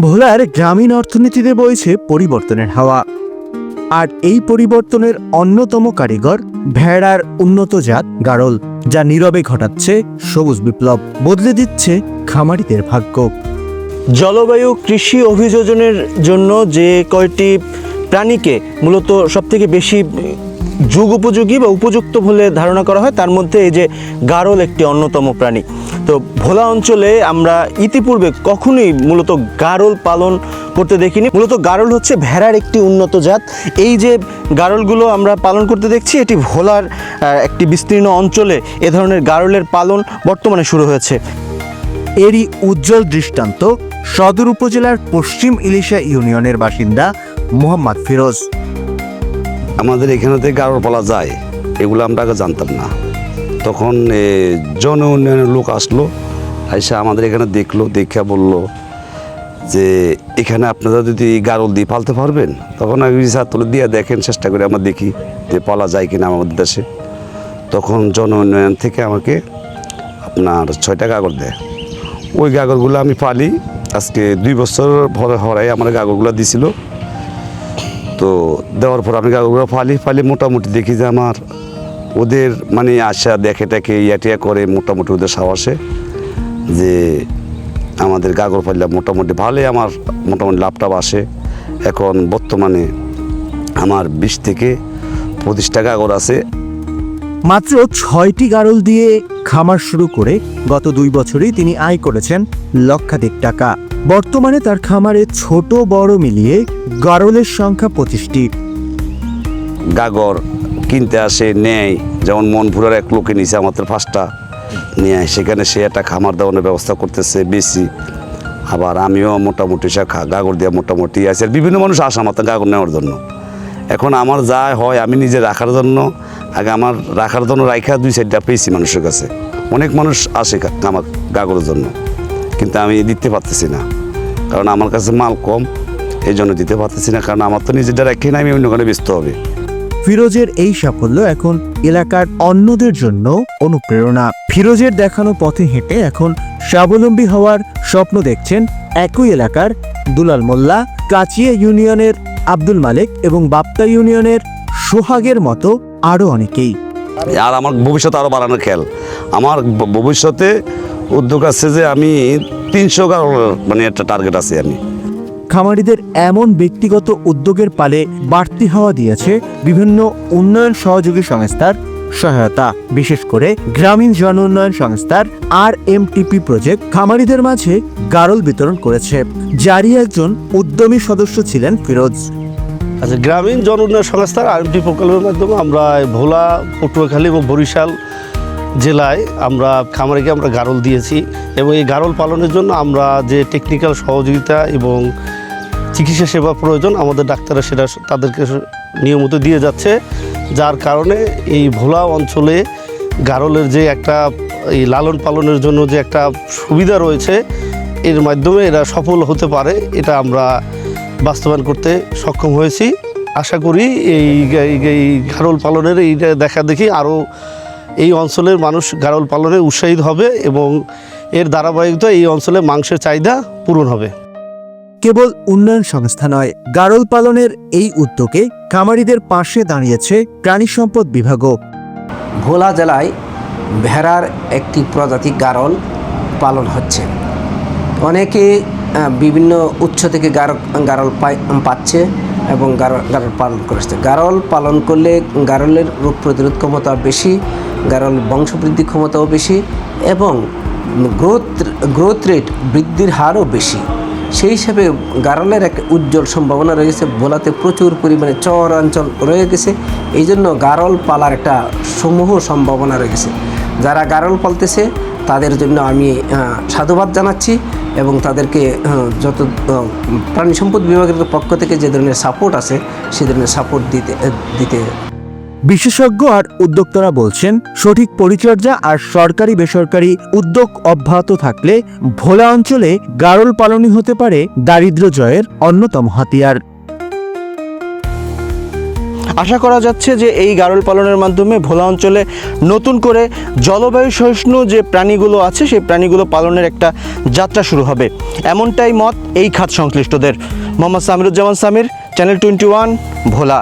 ভোলার গ্রামীণ অর্থনীতিতে বইছে পরিবর্তনের হাওয়া। আর এই পরিবর্তনের অন্যতম কারিগর ভেড়ার উন্নত জাত গাড়ল যা নীরবে ঘটাচ্ছে সবুজ বিপ্লব, বদলে দিচ্ছে খামারিদের ভাগ্য। জলবায়ু কৃষি অভিযোজনের জন্য যে কয়টি প্রাণীকে মূলত সবথেকে বেশি যুগ উপযোগী বা উপযুক্ত বলে ধারণা করা হয়। তার মধ্যে এই যে গারল একটি অন্যতম প্রাণী। তো ভোলা অঞ্চলে আমরা ইতিপূর্বে কখনোই মূলত গারল পালন করতে দেখিনি। মূলত গারল হচ্ছে ভেড়ার একটি উন্নত জাত। এই যে গারলগুলো আমরা পালন করতে দেখছি, এটি ভোলার একটি বিস্তীর্ণ অঞ্চলে এ ধরনের গারলের পালন বর্তমানে শুরু হয়েছে। এরই উজ্জ্বল দৃষ্টান্ত সদর উপজেলার পশ্চিম ইলিশা ইউনিয়নের বাসিন্দা মোহাম্মদ ফিরোজ। আমাদের এখানেতে গারোর পালা যায়, এগুলো আমরা আগে জানতাম না। তখন জন উন্নয়নের লোক আসলো এসে আমাদের এখানে দেখল দেখা বলল যে, এখানে আপনারা যদি গারল দিয়ে পালতে পারবেন? তখন আমি তুলে দিয়ে দেখেন, চেষ্টা করে আমরা দেখি যে পালা যায় কিনা আমাদের দেশে। তখন জন উন্নয়ন থেকে আমাকে আপনার ছয়টা কাগজ দেয়। ওই কাগজগুলো আমি পালি, আজকে দুই বছর ভরে হরাই আমার কাগজগুলো দিছিল। তো দেওয়ার পর আমি কাগজগুলো ফালি ফালি মোটামুটি দেখি যে আমার ওদের মানে আশা দেখে টেকে ইয়াটিয়া করে মোটামুটি ওদের সাহসে যে আমাদের গাগর ফাইলা মোটামুটি ভালোই আমার মোটামুটি লাভটাভ আসে এখন বর্তমানে আমার বিশ থেকে পঁচিশটা গাগর আছে। মাত্র ছয়টি গারল দিয়ে খামার শুরু করে গত দুই বছরেই তিনি আয় করেছেন লক্ষাধিক টাকা। বর্তমানে তার খামারে ছোট বড় মিলিয়ে গারলের সংখ্যা পঁচিশটি। গাগর কিনতে আসে, নেয়। যেমন মনপুরের এক লোকে নিচে আমাদের ফার্স্টটা নিয়ে সেখানে সে একটা খামার দেওয়ানোর ব্যবস্থা করতেছে, বেশি। আবার আমিও মোটামুটি সে গাগর দিয়ে মোটামুটি আছে। আর বিভিন্ন মানুষ আসে আমার গাগর নেওয়ার জন্য। এখন আমার যা হয় আমি নিজে রাখার জন্য। আগে আমার রাখার জন্য রাইখা দুই সাইডটা পেয়েছি মানুষের কাছে। অনেক মানুষ আসে আমার গাগরের জন্য। কিন্তু আমি দিতে পারতেছি না। কারণ আমার কাছে মাল কম এই জন্য দিতে পারতেছি না। কারণ আমার তো নিজেটা রাখি না আমি অন্য কারণে ব্যস্ত হবে। ফিরোজের এই সাফল্য এখন এলাকার অন্যদের জন্য অনুপ্রেরণা। ফিরোজের দেখানো পথে হেঁটে এখন স্বাবলম্বী হওয়ার স্বপ্ন দেখছেন একই এলাকার দুলাল মোল্লা কাচিয়া ইউনিয়নের আব্দুল মালেক এবং বাপ্তা ইউনিয়নের সোহাগের মতো আরও অনেকেই। আর আমার ভবিষ্যতে আরও বাড়ানোর খেয়াল। আমার ভবিষ্যতে উদ্যোগ আছে যে আমি তিনশো মানে একটা টার্গেট আছে আমি। খামারিদের এমন ব্যক্তিগত উদ্যোগের পালে বাড়তি হওয়া দিয়েছে বিভিন্ন উন্নয়ন সহযোগী সংস্থার সহায়তা বিশেষ করে গ্রামীণ জন উন্নয়ন সংস্থার আর এমটিপি প্রজেক্ট খামারিদের মাঝে গারল বিতরণ করেছে যারই একজন উদ্যমী সদস্য ছিলেন ফিরোজ। আচ্ছা গ্রামীণ জন উন্নয়ন সংস্থার আরএমটি প্রকল্পের মাধ্যমে আমরা ভোলা পটুয়াখালী এবং বরিশাল জেলায় আমরা খামারিকে আমরা গারল দিয়েছি এবং এই গারল পালনের জন্য আমরা যে টেকনিক্যাল সহযোগিতা এবং চিকিৎসা সেবা প্রয়োজন আমাদের ডাক্তাররা সেটা তাদেরকে নিয়মিত দিয়ে যাচ্ছে, যার কারণে এই ভোলা অঞ্চলে গারলের যে একটা, এই লালন পালনের জন্য যে একটা সুবিধা রয়েছে, এর মাধ্যমে এরা সফল হতে পারে, এটা আমরা বাস্তবায়ন করতে সক্ষম হয়েছি। আশা করি এই গারল পালনের এইটা দেখা দেখি আরও এই অঞ্চলের মানুষ গারল পালনে উৎসাহিত হবে এবং এর ধারাবাহিকতা এই অঞ্চলে মাংসের চাহিদা পূরণ হবে। কেবল উন্নয়ন সংস্থা নয় গারল পালনের এই উদ্যোগে খামারিদের পাশে দাঁড়িয়েছে প্রাণী সম্পদ বিভাগও। ভোলা জেলায় ভেড়ার একটি প্রজাতি গারল পালন হচ্ছে। অনেকে বিভিন্ন উৎস থেকে গার, গারল পাচ্ছে এবং গারল পালন করেছে। গারল পালন করলে গারলের রোগ প্রতিরোধ ক্ষমতা বেশি, গারল বংশবৃদ্ধি ক্ষমতাও বেশি এবং গ্রোথ গ্রোথ রেট বৃদ্ধির হারও বেশি। সেই হিসাবে গারলের এক উজ্জ্বল সম্ভাবনা রয়েছে ভোলাতে প্রচুর পরিমাণে চর অঞ্চল রয়ে গেছে। এই জন্য গারল পালার একটা সমূহ সম্ভাবনা রয়েছে যারা গারল পালতেছে, তাদের জন্য আমি সাধুবাদ জানাচ্ছি। এবং তাদেরকে যত প্রাণী সম্পদ বিভাগের পক্ষ থেকে যে ধরনের সাপোর্ট আছে, সে ধরনের সাপোর্ট দিতে দিতে বিশেষজ্ঞ আর উদ্যোক্তারা বলছেন, সঠিক পরিচর্যা আর সরকারি বেসরকারি উদ্যোগ অব্যাহত থাকলে ভোলা অঞ্চলে গারল পালনই হতে পারে দারিদ্র জয়ের অন্যতম হাতিয়ার। আশা করা যাচ্ছে যে এই গারল পালনের মাধ্যমে ভোলা অঞ্চলে নতুন করে জলবায়ু সহিষ্ণু যে প্রাণীগুলো আছে, সেই প্রাণীগুলো পালনের একটা যাত্রা শুরু হবে। এমনটাই মত এই খাত সংশ্লিষ্টদের Mohammad Samiruzzaman Samir, channel twenty one, Bhola.